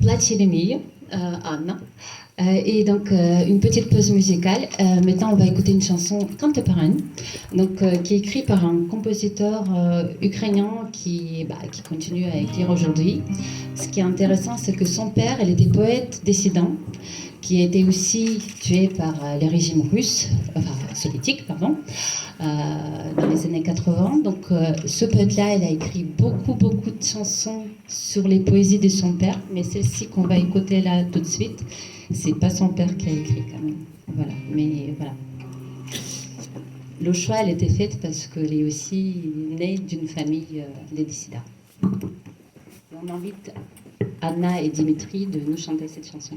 Placilemille, euh, Anna. Euh, et donc euh, une petite pause musicale. Euh, maintenant, on va écouter une chanson contemporaine, donc euh, qui est écrite par un compositeur ukrainien qui, bah, qui continue à écrire aujourd'hui. Ce qui est intéressant, c'est que son père, il était poète dissident, qui a été aussi tué par euh, les régimes russes, enfin soviétiques, pardon, euh, dans les années 80. Donc euh, ce poète-là, il a écrit beaucoup, beaucoup de chansons sur les poésies de son père, mais celle-ci qu'on va écouter là tout de suite, c'est pas son père qui a écrit quand même. Voilà, mais voilà. Le choix, elle était faite parce qu'elle est aussi née d'une famille euh, de dissidents. Et on invite Anna et Dimitri de nous chanter cette chanson.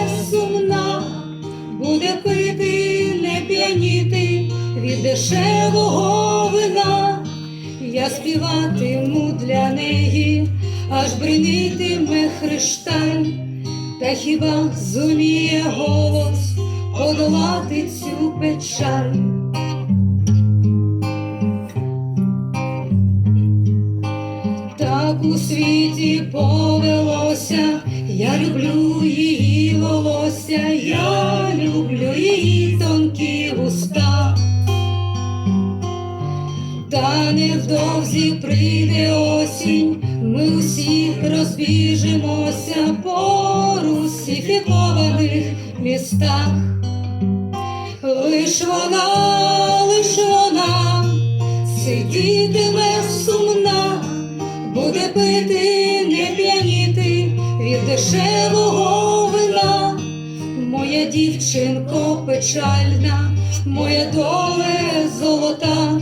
дешевого вина. Я співатиму для неї, аж бринитиме хрешталь, та хіба зуміє голос подолати цю печаль? Так у світі повелося, я люблю її волосся, я люблю її тонкі вуста. Та невдовзі прийде осінь, ми усі розбіжимося по русифікованих містах. Лиш вона, лиш вона сидітиме сумна, буде пити, не п'яніти від дешевого вина. Моя дівчинко печальна, моя доле золота.